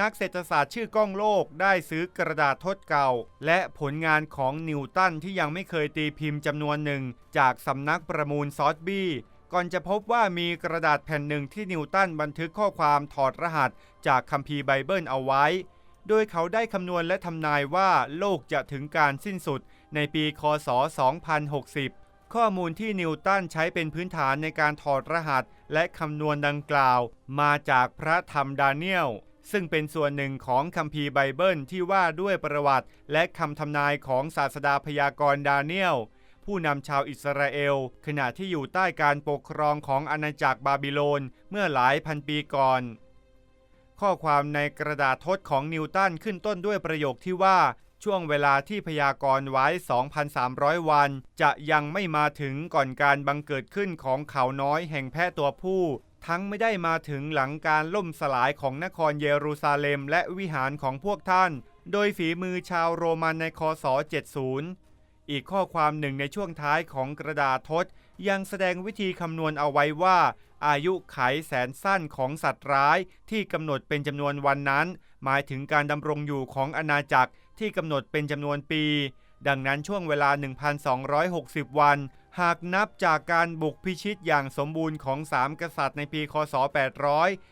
นักเศรษฐศาสตร์ชื่อก้องโลกได้ซื้อกระดาษทดเก่า และผลงานของนิวตันที่ยังไม่เคยตีพิมพ์จำนวนหนึ่ง จากสำนักประมูลซอสบี้ก่อนจะพบว่ามีกระดาษแผ่นหนึ่งที่นิวตันบันทึกข้อความถอดรหัสจากคัมภีร์ไบเบิลเอาไว้ โดยเขาได้คำนวณและทำนายว่าโลกจะถึงการสิ้นสุดในปี คศ 2060 ข้อมูลที่นิวตันใช้เป็นพื้นฐานในการถอดรหัสและคำนวณดังกล่าว มาจากพระธรรมดาเนียล ซึ่งเป็นส่วนหนึ่งของคัมภีร์ไบเบิลที่ว่าด้วยประวัติ และคำทำนายของศาสดาพยากรณ์ดาเนียล ผู้นำชาวอิสราเอล ขณะที่อยู่ใต้การปกครองของอาณาจักรบาบิโลนเมื่อหลายพันปีก่อน ข้อความในกระดาษทดของนิวตันขึ้นต้นด้วยประโยคที่ว่า ช่วงเวลาที่พยากรณ์ไว้ 2,300 วัน จะยังไม่มาถึงก่อนการบังเกิดขึ้นของเขาน้อยแห่งแพะตัวผู้ ทั้งไม่ได้มาถึงหลังการล่มสลายของนครเยรูซาเล็มและวิหารของพวกท่าน โดยฝีมือชาวโรมันในคศ 70 อีกข้อความหนึ่งในช่วงท้ายของกระดาษทดยังแสดงวิธีคำนวณเอาไว้ว่าอายุไขแสนสั้นของสัตว์ร้ายที่กำหนดเป็นจำนวนวันนั้น หมายถึงการดำรงอยู่ของอาณาจักร ที่กำหนดเป็นจำนวนปี ดังนั้นช่วงเวลา 1,260 วัน หากนับจากการบุกพิชิตอย่างสมบูรณ์ของสามกษัตริย์ในปี คศ800